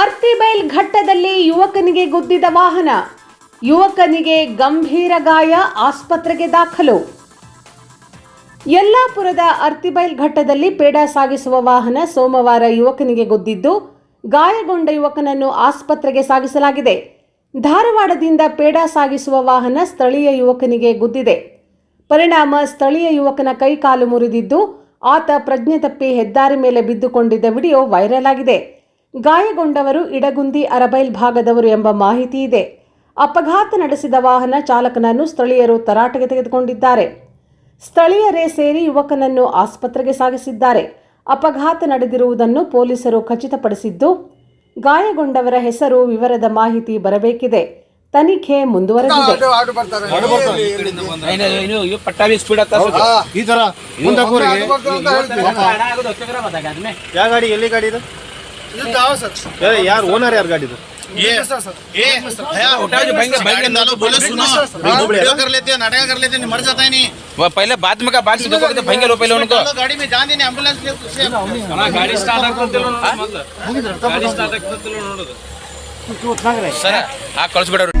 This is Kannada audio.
ಅರ್ತಿಬೈಲ್ ಘಟ್ಟದಲ್ಲಿ ಯುವಕನಿಗೆ ಗುದ್ದಿದ ವಾಹನ. ಯುವಕನಿಗೆ ಗಂಭೀರ ಗಾಯ, ಆಸ್ಪತ್ರೆಗೆ ದಾಖಲು. ಯಲ್ಲಾಪುರದ ಅರ್ತಿಬೈಲ್ ಘಟ್ಟದಲ್ಲಿ ಪೇಡ ಸಾಗಿಸುವ ವಾಹನ ಸೋಮವಾರ ಯುವಕನಿಗೆ ಗುದ್ದಿದ್ದು, ಗಾಯಗೊಂಡ ಯುವಕನನ್ನು ಆಸ್ಪತ್ರೆಗೆ ಸಾಗಿಸಲಾಗಿದೆ. ಧಾರವಾಡದಿಂದ ಪೇಡ ಸಾಗಿಸುವ ವಾಹನ ಸ್ಥಳೀಯ ಯುವಕನಿಗೆ ಗುದ್ದಿದೆ. ಪರಿಣಾಮ ಸ್ಥಳೀಯ ಯುವಕನ ಕೈಕಾಲು ಮುರಿದಿದ್ದು, ಆತ ಪ್ರಜ್ಞೆ ತಪ್ಪಿ ಹೆದ್ದಾರಿ ಮೇಲೆ ಬಿದ್ದುಕೊಂಡಿದ್ದ ವಿಡಿಯೋ ವೈರಲ್ ಆಗಿದೆ. ಗಾಯಗೊಂಡವರು ಇಡಗುಂದಿ ಅರಬೈಲ್ ಭಾಗದವರು ಎಂಬ ಮಾಹಿತಿ ಇದೆ. ಅಪಘಾತ ನಡೆಸಿದ ವಾಹನ ಚಾಲಕನನ್ನು ಸ್ಥಳೀಯರು ತರಾಟೆಗೆ ತೆಗೆದುಕೊಂಡಿದ್ದಾರೆ. ಸ್ಥಳೀಯರೇ ಸೇರಿ ಯುವಕನನ್ನು ಆಸ್ಪತ್ರೆಗೆ ಸಾಗಿಸಿದ್ದಾರೆ. ಅಪಘಾತ ನಡೆದಿರುವುದನ್ನು ಪೊಲೀಸರು ಖಚಿತಪಡಿಸಿದ್ದು ಗಾಯಗೊಂಡವರ ಹೆಸರು ವಿವರದ ಮಾಹಿತಿ ಬರಬೇಕಿದೆ. ತನಿಖೆ ಮುಂದುವರೆದಿದೆ. ಈ ತರ ಯಾವ ಗಾಡಿ ಎಲ್ಲಿ ಗಾಡಿ ಇದು? ಇದು ಯಾವ ಸರ್ ಏ, ಯಾರು ಓನರ್ ಯಾರು ಗಾಡಿ ಇದು ये ये भैया उठा जो भाई भाई डालो बोले सुनो वीडियो कर लेते हैं नाटक कर लेते हैं मर जाता है नहीं वो पहले बाद में का बाद में देखो भंगे लो पहले उनको डालो गाड़ी में जान देने एम्बुलेंस ले उससे ಗಾಡಿ ಸ್ಟಾರ್ಟ್ ಆಗ್ತಿಲ್ಲ ಗಾಡಿ ಸ್ಟಾರ್ಟ್ ಆಗ್ತಿಲ್ಲ ನೋಡೋದು ಸರ್ ಆ ಕಳಿಸ್ಬಿಡೋರು